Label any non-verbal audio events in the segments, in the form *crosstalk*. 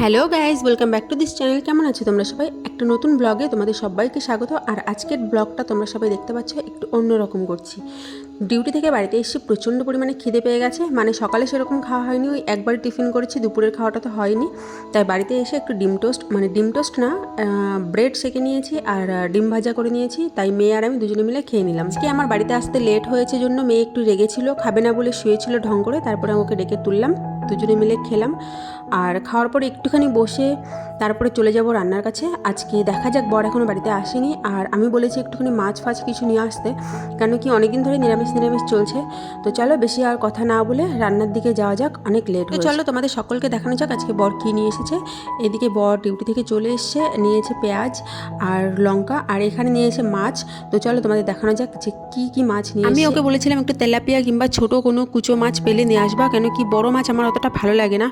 Hello guys welcome back to this channel কেমন আছো তোমরা সবাই? একটা নতুন ব্লগে তোমাদের সবাইকে স্বাগত। আর আজকের ব্লগটা তোমরা সবাই দেখতে পাচ্ছ, একটু অন্যরকম করছি। ডিউটি থেকে বাড়িতে এসে প্রচণ্ড পরিমাণে খিদে পেয়ে গেছে। মানে সকালে সেরকম খাওয়া হয়নি। ওই একবার টিফিন করেছি, দুপুরের খাওয়াটা তো হয়নি। তাই বাড়িতে এসে একটু ডিম টোস্ট মানে ডিম টোস্ট না ব্রেড সেকে নিয়েছি আর ডিম ভাজা করে নিয়েছি। তাই মেয়ে আর আমি দুজনে মিলে খেয়ে নিলাম। আজকে আমার বাড়িতে আসতে লেট হয়েছে জন্য মেয়ে একটু রেগেছিল, খাবে না বলে শুয়েছিল ঢং করে। তারপরে ওকে ডেকে তুললাম। দুজনে মিলে খেলাম। আর খাওয়ার পরে একটুখানি বসে তারপরে চলে যাব রান্নার কাছে। আজকে দেখা যাক বর এখনও বাড়িতে আসেনি। আর আমি বলেছি একটুখানি মাছ ফাছ কিছু নিয়ে আসতে কেন কি অনেকদিন ধরে নিরামিষ নিরামিষ চলছে। তো চলো বেশি আর কথা না বলে রান্নার দিকে যাওয়া যাক অনেক লেট তো চলো তোমাদের সকলকে দেখানো যাক আজকে বর কী নিয়ে এসেছে। এদিকে বর ডিউটি থেকে চলে এসছে নিয়েছে পেঁয়াজ আর লঙ্কা আর এখানে নিয়েছে মাছ। তো চলো তোমাদের দেখানো যাক যে কী কী মাছ নিয়ে আমি ওকে বলেছিলাম একটু তেলাপিয়া কিংবা ছোট কোনো কুচো মাছ পেলে নিয়ে আসবা কেন কি বড় মাছ আমার অতটা ভালো লাগে না।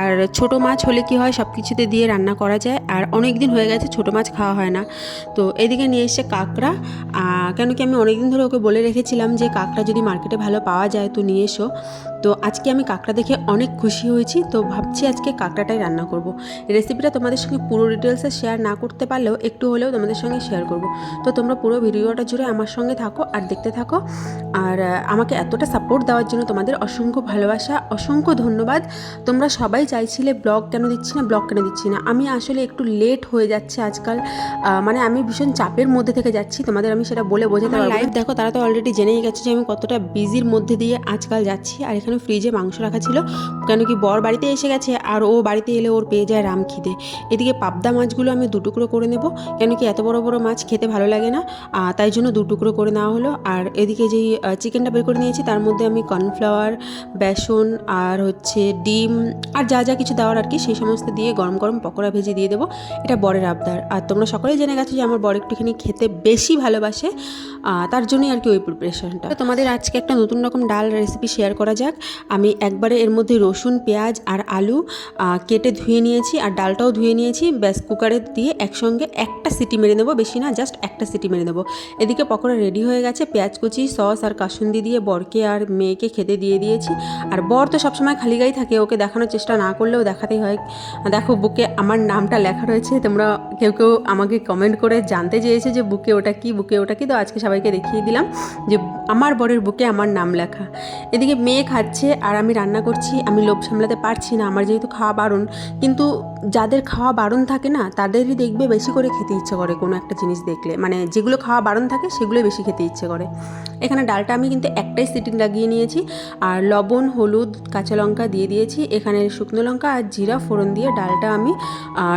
আর ছোট মাছ হলে কি হয় সব কিছুতে দিয়ে রান্না করা যায়। আর অনেক দিন হয়ে গেছে ছোট মাছ খাওয়া হয় না। তো এদিকে নিয়ে এসছে কাঁকড়া। কেন কি আমি অনেক দিন ধরে ওকে বলে রেখেছিলাম যে, কাঁকড়া যদি মার্কেটে ভালো পাওয়া যায়, তো নিয়ে এসো। তো আজকে আমি কাঁকড়া দেখে অনেক খুশি হয়েছি। তো ভাবছি আজকে কাঁকড়াটাই রান্না করব। রেসিপিটা তোমাদের সঙ্গে পুরো ডিটেলসে শেয়ার না করতে পারলেও একটু হলেও তোমাদের সঙ্গে শেয়ার করব। তো তোমরা পুরো ভিডিওটা জুড়ে আমার সঙ্গে থাকো আর দেখতে থাকো। আর, আমাকে এতটা সাপোর্ট দেওয়ার জন্য তোমাদের অসংখ্য ভালোবাসা, অসংখ্য ধন্যবাদ। তোমরা সবাই চাইছিলে ব্লগ কেন দিচ্ছি না ব্লগ কেন দিচ্ছি না। আমি আসলে একটু লেট হয়ে যাচ্ছে আজকাল। মানে আমি ভীষণ চাপের মধ্যে থেকে যাচ্ছি। তোমাদের আমি সেটা বলে বোঝাতে পারব লাইভ দেখো তারা তো অলরেডি জেনেই গেছে যে আমি কতটা বিজির মধ্যে দিয়ে আজকাল যাচ্ছি। আর এখানে ফ্রিজে মাংস রাখা ছিল। কেন কি বর বাড়িতে এসে গেছে আর ও বাড়িতে এলে ওর পেয়ে যায় রাম খিদে। এদিকে পাবদা মাছগুলো আমি দু টুকরো করে নেব। কেন কি এত বড় বড় মাছ খেতে ভালো লাগে না। তাই জন্য দু টুকরো করে নেওয়া হলো। আর এদিকে যেই চিকেনটা বের করে নিয়েছি তার মধ্যে আমি কর্নফ্লাওয়ার বেসন আর হচ্ছে ডিম আর যা যা কিছু দেওয়ার আর কি, সেই সমস্ত দিয়ে গরম গরম পকোড়া ভেজে দিয়ে দেবো। এটা বরের আবদার। আর তোমরা সকলেই জেনে গেছো যে আমার বর একটুখানি খেতে বেশি ভালোবাসে তার জন্যই আর কি ওই প্রিপারেশনটা তোমাদের আজকে একটা নতুন রকম ডাল রেসিপি শেয়ার করা যাক। আমি একবারে এর মধ্যে রসুন, পেঁয়াজ আর আলু কেটে ধুয়ে নিয়েছি আর ডালটাও ধুয়ে নিয়েছি। ব্যাস, কুকারে দিয়ে একসঙ্গে একটা সিটি মেরে নেব, বেশি না জাস্ট একটা সিটি মেরে নেব। এদিকে পকোড়া রেডি হয়ে গেছে, পেঁয়াজ কুচি, সস আর কাসুন্দি দিয়ে বরকে আর মেয়েকে খেতে দিয়ে দিয়েছি। আর বর তো সবসময় খালি গায়ে থাকে, ওকে দেখানোর চেষ্টা না করলেও দেখাতেই হয়। দেখো, বুকে আমার নামটা লেখা রয়েছে, তোমরা কেউ কেউ আমাকে কমেন্ট করে জানতে চেয়েছে যে বুকে ওটা কি, বুকে ওটা কি, তো আজকে সবাইকে দেখিয়ে দিলাম যে আমার বরের বুকে আমার নাম লেখা। এদিকে মেয়ে খাচ্ছে, আর আমি রান্না করছি, আমি লোভ সামলাতে পারছি না, আমার যেহেতু খাওয়া বারণ, কিন্তু যাদের খাওয়া বারণ থাকে না, তাদেরই দেখবে বেশি করে খেতে ইচ্ছে করে কোনো একটা জিনিস দেখলে। মানে যেগুলো খাওয়া বারণ থাকে, সেগুলোই বেশি খেতে ইচ্ছে করে। এখানে ডালটা আমি কিন্তু একটাই সিটিং লাগিয়ে নিয়েছি, আর লবণ, হলুদ, কাঁচা লঙ্কা দিয়ে দিয়েছি, এখানে শুকনো লঙ্কা আর জিরা ফোড়ন দিয়ে ডালটা আমি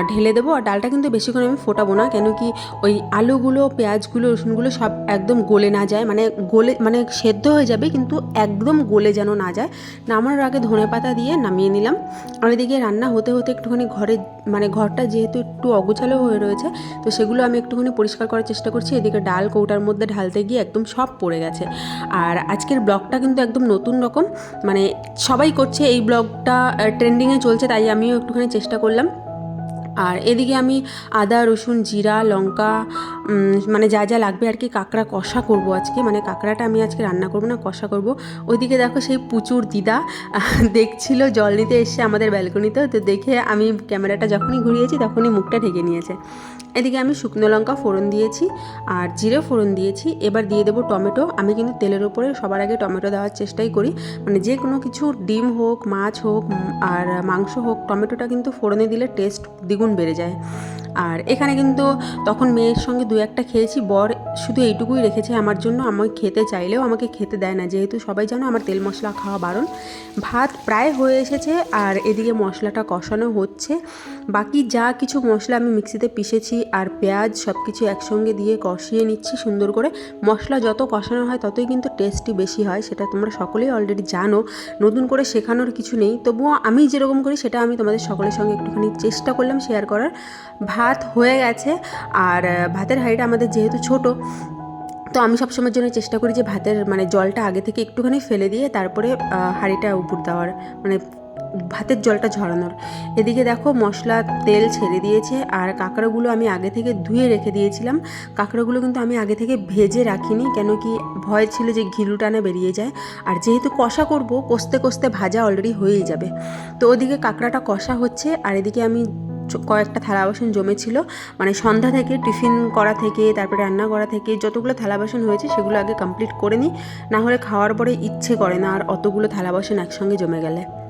ঢেলে দেবো। আর ডালটা কিন্তু বেশিক্ষণ আমি ফোটাবো না, কেন কি ওই আলুগুলো, পেঁয়াজগুলো, রসুনগুলো সব একদম গলে না যায়। মানে গলে মানে সেদ্ধ হয়ে যাবে, কিন্তু একদম গলে যেন না যায়। নামানোর আগে ধনে পাতা দিয়ে নামিয়ে নিলাম। আর এদিকে রান্না হতে হতে একটুখানি ঘরে মানে ঘরটা যেহেতু একটু অগোছালো হয়ে রয়েছে, তো সেগুলো আমি একটুখানি পরিষ্কার করার চেষ্টা করছি। এদিকে ডাল কৌটার মধ্যে ঢালতে গিয়ে একদম সব পড়ে গেছে। আর আজকের ব্লগটা কিন্তু একদম নতুন রকম মানে সবাই করছে এই ব্লগটা ট্রেন্ডিংয়ে চলছে, তাই আমিও একটুখানি চেষ্টা করলাম। আর এদিকে আমি আদা, রসুন, জিরা, লঙ্কা মানে যা যা লাগবে আর কি, কাঁকড়া কষা করব আজকে। মানে কাঁকড়াটা আমি আজকে রান্না করব না, কষা করব। ওইদিকে দেখো সেই পুচুর দিদা, *laughs* দেখছিল জল নিতে এসে আমাদের ব্যালকনিতে তো দেখে আমি ক্যামেরাটা যখনই ঘুরিয়েছি, তখনই মুখটা ঢেকে নিয়েছে। এদিকে আমি শুকনো লঙ্কা ফোড়ন দিয়েছি আর জিরে ফোড়ন দিয়েছি। এবার দিয়ে দেবো টমেটো। আমি কিন্তু তেলের ওপরে সবার আগে টমেটো দেওয়ার চেষ্টাই করি। মানে যে কোনো কিছু, ডিম হোক, মাছ হোক আর মাংস হোক, টমেটোটা কিন্তু ফোড়নে দিলে টেস্ট দ্বিগুণ বেড়ে যায়। আর এখানে কিন্তু তখন মেয়ের সঙ্গে দু একটা খেয়েছি, বর শুধু এইটুকুই রেখেছে আমার জন্য আমি খেতে চাইলেও আমাকে খেতে দেয় না। যেহেতু সবাই জানো আমার তেল মশলা খাওয়া বারণ। ভাত প্রায় হয়ে এসেছে আর এদিকে মশলাটা কষানো হচ্ছে। বাকি যা কিছু মশলা আমি মিক্সিতে পিষেছি আর পেঁয়াজ সব কিছু একসঙ্গে দিয়ে কষিয়ে নিচ্ছি সুন্দর করে। মশলা যত কষানো হয় ততই কিন্তু টেস্টি বেশি হয়, সেটা তোমরা সকলেই অলরেডি জানো। নতুন করে শেখানোর কিছু নেই, তবুও আমি যেরকম করি সেটা আমি তোমাদের সকলের সঙ্গে একটুখানি চেষ্টা করলাম শেয়ার করার। ভাত হয়ে গেছে আর ভাতের হাঁড়িটা আমাদের যেহেতু ছোট, তো আমি সবসময়ের জন্য চেষ্টা করি যে ভাতের মানে জলটা আগে থেকে একটুখানি ফেলে দিয়ে তারপরে হাঁড়িটা উপর দেওয়ার মানে ভাতের জলটা ঝরানোর। এদিকে দেখো মশলা, তেল ছেড়ে দিয়েছে আর কাঁকড়াগুলো আমি আগে থেকে ধুয়ে রেখে দিয়েছিলাম। কাঁকড়াগুলো কিন্তু আমি আগে থেকে ভেজে রাখিনি, কেন কি ভয় ছিল যে ঘিলুটা না বেরিয়ে যায়। আর যেহেতু কষা করব, কষতে কষতে ভাজা অলরেডি হয়েই যাবে। তো ওদিকে কাঁকড়াটা কষা হচ্ছে আর এদিকে আমি কয়েকটা থালা বাসন জমেছিল। মানে সন্ধ্যা থেকে, টিফিন করা থেকে, তারপরে রান্না করা থেকে যতগুলো থালা বাসন হয়েছে সেগুলো আগে কমপ্লিট করে নিই। না হলে খাওয়ার পরে ইচ্ছে করে না আর অতগুলো থালা বাসন একসঙ্গে জমে গেলে।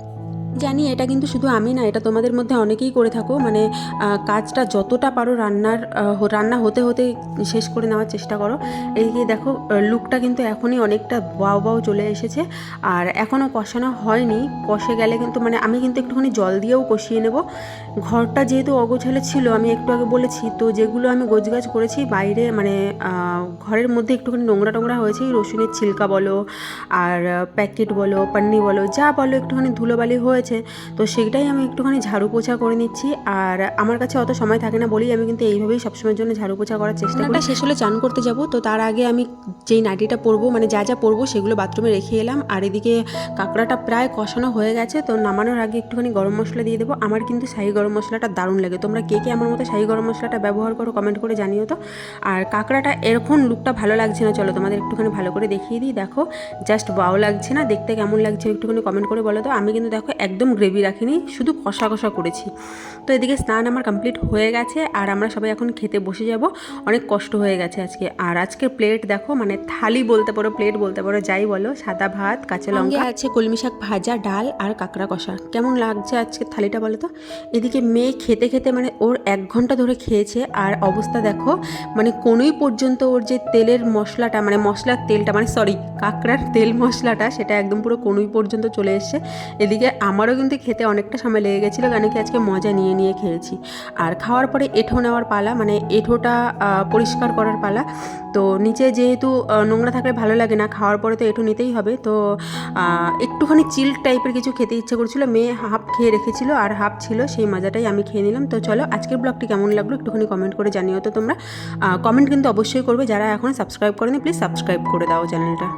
জানি, এটা কিন্তু শুধু আমি না, এটা তোমাদের মধ্যে অনেকেই করে থাকো। মানে কাজটা যতটা পারো রান্নার রান্না হতে হতে শেষ করে নেওয়ার চেষ্টা করো। এইদিকে দেখো লুকটা কিন্তু এখনই অনেকটা বাও বাউ চলে এসেছে। আর এখনও কষানো হয়নি, কষে গেলে কিন্তু মানে আমি কিন্তু একটুখানি জল দিয়েও কষিয়ে নেব। ঘরটা যেহেতু অগোছালো ছিল, আমি একটু আগে বলেছি, তো যেগুলো আমি গোছগাছ করেছি, বাইরে মানে ঘরের মধ্যে একটুখানি নোংরা টোংরা হয়েছে রসুনের ছিলকা বলো, আর প্যাকেট বলো, পান্নি বলো, যা বলো, একটুখানি ধুলোবালি হয়েছে। তো সেটাই আমি একটুখানি ঝাড়ু পোছা করে নিচ্ছি। আর আমার কাছে অত সময় থাকে না বলেই আমি কিন্তু এইভাবেই সবসময়ের জন্য ঝাড়ু পোছা করার চেষ্টা করি। শেষ হলে চান করতে যাব। তো তার আগে আমি যেই নাইটিটা পরবো মানে যা যা পরবো সেগুলো বাথরুমে রেখে এলাম। আর এদিকে কাঁকড়াটা প্রায় কষানো হয়ে গেছে, তো নামানোর আগে একটুখানি গরম মশলা দিয়ে দেবো। আমার কিন্তু শাহি গরম মশলাটা দারুণ লাগে। তোমরা কে কে আমার মতো শাহি গরম মশলাটা ব্যবহার করো কমেন্ট করে জানিও তো। আর কাঁকড়াটা এরকম লুকটা ভালো লাগছে না। চলো তোমাদের একটুখানি ভালো করে দেখিয়ে দিই। দেখো, জাস্ট বাও লাগছে না। দেখতে কেমন লাগছে একটুখানি কমেন্ট করে বলো তো। আমি কিন্তু দেখো একদম গ্রেভি রাখিনি শুধু কষা কষা করেছি। তো এদিকে স্নান আমার কমপ্লিট হয়ে গেছে আর আমরা সবাই এখন খেতে বসে যাব। অনেক কষ্ট হয়ে গেছে আজকে। আর আজকের প্লেট দেখো মানে থালি বলতে পারো প্লেট বলতে পারো যাই বলো সাদা ভাত কাঁচা লঙ্কা। আছে কলমি শাক ভাজা ডাল আর কাঁকড়া কষা। কেমন লাগছে আজকে থালিটা বলো তো? এদিকে মেয়ে খেতে খেতে মানে ওর এক ঘণ্টা ধরে খেয়েছে আর অবস্থা দেখো মানে কোনোই পর্যন্ত ওর যে তেলের মশলাটা মানে মশলার তেলটা মানে সরি কাঁকড়ার তেল মশলাটা সেটা একদম পুরো কোনোই পর্যন্ত চলে এসছে। এদিকে আমারও কিন্তু খেতে অনেকটা সময় লেগে গেছিল কেন কি আজকে মজা নিয়ে নিয়ে খেয়েছি। আর খাওয়ার পরে এঁঠো নেওয়ার পালা মানে এঁঠোটা পরিষ্কার করার পালা। তো নিচে যেহেতু নোংরা থাকলে ভালো লাগে না, খাওয়ার পরে তো এঁঠো নিতেই হবে। তো একটুখানি চিল টাইপের কিছু খেতে ইচ্ছে করছিল, মেয়ে হাফ খেয়ে রেখেছিল আর হাফ ছিল, সেই মজাটাই আমি খেয়ে নিলাম। তো চলো, আজকের ব্লগটি কেমন লাগল একটুখানি কমেন্ট করে জানিও তো তোমরা। কমেন্ট কিন্তু অবশ্যই করবে, যারা এখনও সাবস্ক্রাইব করেনি প্লিজ সাবস্ক্রাইব করে দাও চ্যানেলটা।